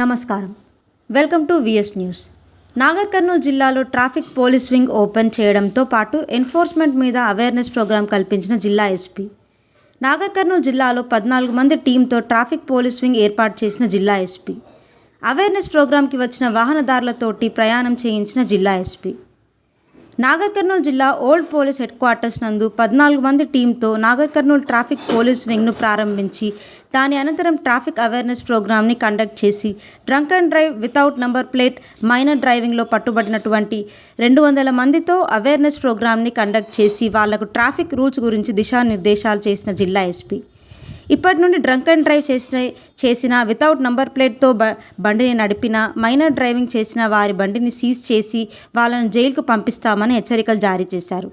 నమస్కారం. Welcome to VS news. Nagarkurnool జిల్లాలో traffic police wing open చేయడంతో పాటు ఎన్ఫోర్స్మెంట్ మీద అవేర్నెస్ ప్రోగ్రాం కల్పించిన జిల్లా ఎస్పీ. నాగర్ కర్నూలు జిల్లాలో పద్నాలుగు మంది టీంతో ట్రాఫిక్ పోలీస్ వింగ్ ఏర్పాటు చేసిన జిల్లా ఎస్పీ. అవేర్నెస్ ప్రోగ్రాంకి వచ్చిన వాహనదారులతోటి ప్రయాణం చేయించిన జిల్లా ఎస్పీ. నాగర్ కర్నూలు జిల్లా ఓల్డ్ పోలీస్ హెడ్ క్వార్టర్స్ నందు పద్నాలుగు మంది టీంతో నాగర్ కర్నూలు ట్రాఫిక్ పోలీస్ వింగ్ను ప్రారంభించి దాని అనంతరం ట్రాఫిక్ అవేర్నెస్ ప్రోగ్రామ్ని కండక్ట్ చేసి drunk and drive without number plate minor డ్రైవింగ్లో పట్టుబడినటువంటి రెండు వందల మందితో అవేర్నెస్ ప్రోగ్రామ్ని కండక్ట్ చేసి వాళ్ళకు ట్రాఫిక్ రూల్స్ గురించి దిశానిర్దేశాలు చేసిన జిల్లా ఎస్పీ. ఇప్పటి నుండి డ్రంక్ అండ్ డ్రైవ్ చేసిన చేసిన వితౌట్ నంబర్ ప్లేట్తో బ బండిని నడిపిన మైనర్ డ్రైవింగ్ చేసిన వారి బండిని సీజ్ చేసి వాళ్ళను జైలుకు పంపిస్తామని హెచ్చరికలు జారీ చేశారు.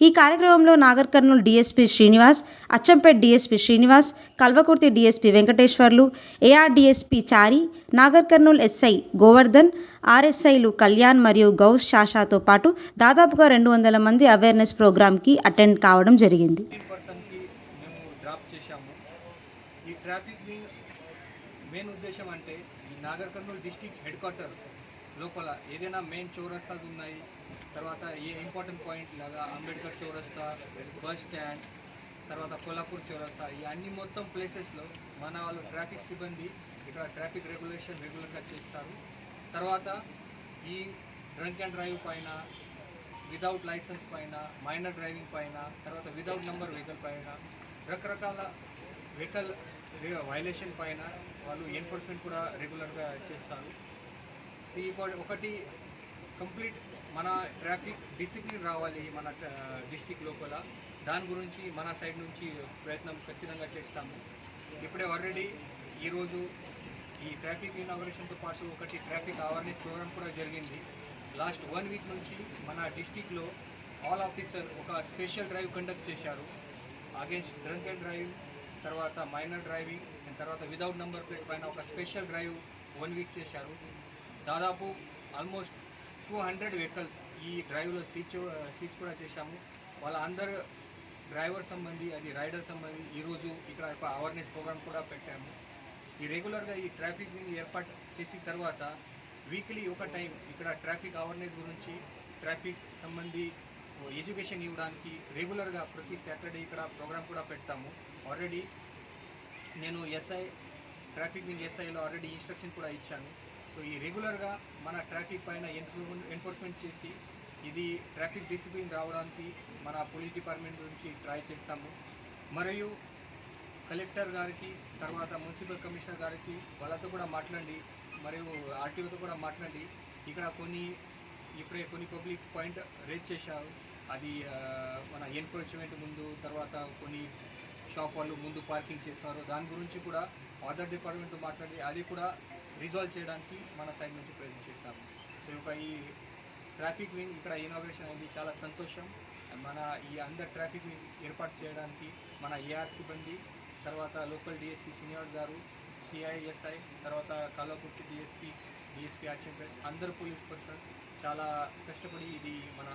ఈ కార్యక్రమంలో Nagarkurnool DSP Srinivas Achampet DSP Srinivas Kalwakurthy DSP Venkateswarlu ARDSP Chari Nagarkurnool SI Govardhan ఆర్ఎస్ఐలు Kalyan మరియు గౌస్ షాషాతో పాటు దాదాపుగా రెండు వందల మంది అవేర్నెస్ ప్రోగ్రాంకి అటెండ్ కావడం జరిగింది. చేశాము. ఈ ట్రాఫిక్ మెయిన్ ఉద్దేశం అంటే ఈ Nagar Kurnool district head quarter లోపల ఏదైనా మెయిన్ చౌరస్తాలు ఉన్నాయి తర్వాత ఏ ఇంపార్టెంట్ పాయింట్ లాగా అంబేద్కర్ చౌరస్తా బస్ స్టాండ్ తర్వాత కొల్లాపూర్ చౌరస్తా ఈ అన్ని మొత్తం ప్లేసెస్లో మన వాళ్ళు ట్రాఫిక్ సిబ్బంది ఇక్కడ ట్రాఫిక్ రెగ్యులేషన్ రెగ్యులర్గా చేస్తారు. తర్వాత ఈ డ్రంక్ అండ్ డ్రైవ్ పైన వితౌట్ లైసెన్స్ పైన మైనర్ డ్రైవింగ్ పైన తర్వాత వితౌట్ నెంబర్ వెహికల్ పైన రకరకాల వెహికల్ వైలేషన్ పైన వాళ్ళు ఎన్ఫోర్స్మెంట్ కూడా రెగ్యులర్గా చేస్తారు. సో ఈ ఒకటి కంప్లీట్ మన ట్రాఫిక్ డిసిప్లిన్ రావాలి మన డిస్టిక్ లోపల. దాని గురించి మన సైడ్ నుంచి ప్రయత్నం ఖచ్చితంగా చేస్తాము. ఇప్పుడే ఆల్రెడీ ఈరోజు ఈ ట్రాఫిక్ ఇనాగరేషన్తో పాటు ఒకటి ట్రాఫిక్ అవేర్నెస్ ప్రోగ్రామ్ కూడా జరిగింది. లాస్ట్ వన్ వీక్ నుంచి మన డిస్టిక్లో ఆల్ ఆఫీసర్ ఒక స్పెషల్ డ్రైవ్ కండక్ట్ చేశారు. అగేన్స్ట్ డ్రంక్ అండ్ డ్రైవ్ తర్వాత మైనర్ డ్రైవింగ్ అండ్ తర్వాత వితౌట్ నెంబర్ ప్లేట్ పైన ఒక స్పెషల్ డ్రైవ్ వన్ వీక్ చేశారు. దాదాపు ఆల్మోస్ట్ టూ హండ్రెడ్ వెహికల్స్ ఈ డ్రైవ్లో సీచ్ సీచ్ కూడా చేశాము. వాళ్ళ అందరు డ్రైవర్ సంబంధి అది రైడర్ సంబంధి ఈరోజు ఇక్కడ ఒక అవేర్నెస్ ప్రోగ్రామ్ కూడా పెట్టాము. ఈ రెగ్యులర్గా ఈ ట్రాఫిక్ని ఏర్పాటు చేసిన తర్వాత వీక్లీ ఒక టైం ఇక్కడ ట్రాఫిక్ అవేర్నెస్ గురించి ట్రాఫిక్ సంబంధి ఎడ్యుకేషన్ ఇవ్వడానికి రెగ్యులర్గా ప్రతి సాటర్డే ఇక్కడ ప్రోగ్రామ్ కూడా పెడతాము. ఆల్రెడీ నేను ఎస్ఐ ట్రాఫిక్ వింగ్ ఎస్ఐలో ఆల్రెడీ ఇన్స్ట్రక్షన్ కూడా ఇచ్చాను. సో ఈ రెగ్యులర్గా మన ట్రాఫిక్ పైన ఎన్ఫోర్స్మెంట్ చేసి ఇది ట్రాఫిక్ డిసిప్లిన్ రావడానికి మన పోలీస్ డిపార్ట్మెంట్ నుంచి ట్రై చేస్తాము. మరియు కలెక్టర్ గారికి తర్వాత మున్సిపల్ కమిషనర్ గారికి వాళ్ళతో కూడా మాట్లాడి మరియు ఆర్టీఓతో కూడా మాట్లాడి ఇక్కడ కొన్ని ఇప్పుడే కొన్ని పబ్లిక్ పాయింట్ రేజ్ చేశారు. అది మన ఎన్క్రోచ్మెంట్ ముందు తర్వాత కొన్ని షాప్ వాళ్ళు ముందు పార్కింగ్ చేస్తారు. దాని గురించి కూడా అదర్ డిపార్ట్మెంట్తో మాట్లాడి అది కూడా రిజాల్వ్ చేయడానికి మన సైడ్ నుంచి ప్రయత్నం చేస్తాము. సో ఒక ఈ ట్రాఫిక్ వింగ్ ఇక్కడ ఇనాగ్రేషన్ అయింది. చాలా సంతోషం. మన ఈ అందరి ట్రాఫిక్ వింగ్ ఏర్పాటు చేయడానికి మన ఏఆర్ సిబ్బంది తర్వాత లోకల్ డిఎస్పీ శ్రీనివాస్ గారు సిఐఎస్ఐ తర్వాత కల్లాకుర్తి డిఎస్పీ డిఎస్పీ ఆచంపేట్ అందరు పోలీస్ పర్సన్. చాలా కష్టపడి ఇది మన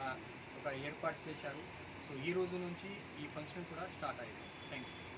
ఒక ఏర్పాటు చేశారు. సో ఈ రోజు నుంచి ఈ ఫంక్షన్ కూడా స్టార్ట్ అయ్యింది. Thank you